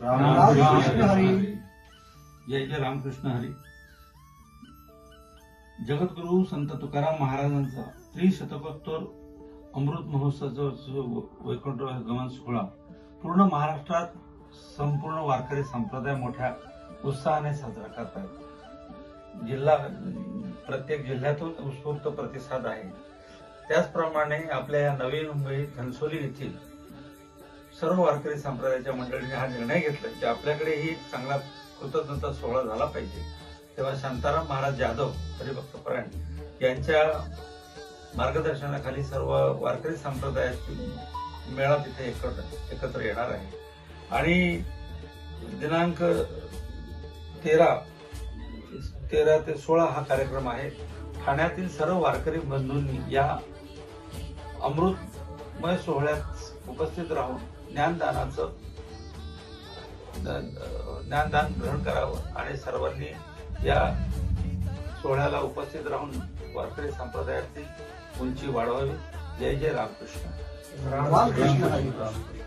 रामकृष्ण हरी। जय जय रामकृष्ण हरी। जगद्गुरु संत तुकाराम महाराजांचा त्रिशतकोत्तर अमृत महोत्सवाचा वैकुंठ गमन सोहळा पूर्ण महाराष्ट्रात संपूर्ण वारकरी संप्रदाय मोठ्या उत्साहाने साजरा करत आहेत जिल्हा प्रत्येक जिल्ह्यातून उत्स्फूर्त प्रतिसाद आहे. त्याचप्रमाणे आपल्या या नवी मुंबई घनसोली येथील सर्व वारकरी संप्रदायाच्या मंडळीने हा निर्णय घेतला की आपल्याकडेही चांगला कृतज्ञता सोहळा झाला पाहिजे. तेव्हा शांताराम महाराज जाधव हरिभक्त परायण यांच्या मार्गदर्शनाखाली सर्व वारकरी संप्रदायाची मेळा तिथे एकत्र एकत्र येणार आहे. आणि दिनांक तेरा तेरा ते सोळा हा कार्यक्रम आहे. ठाण्यातील सर्व वारकरी बंधूंनी या अमृतमय सोहळ्यात उपस्थित राहून ज्ञानदानाचं ज्ञानदान ग्रहण करावं आणि सर्वांनी या सोहळ्याला उपस्थित राहून वारकरी संप्रदायातील उंची वाढवावी. जय जय रामकृष्ण. रामकृष्ण.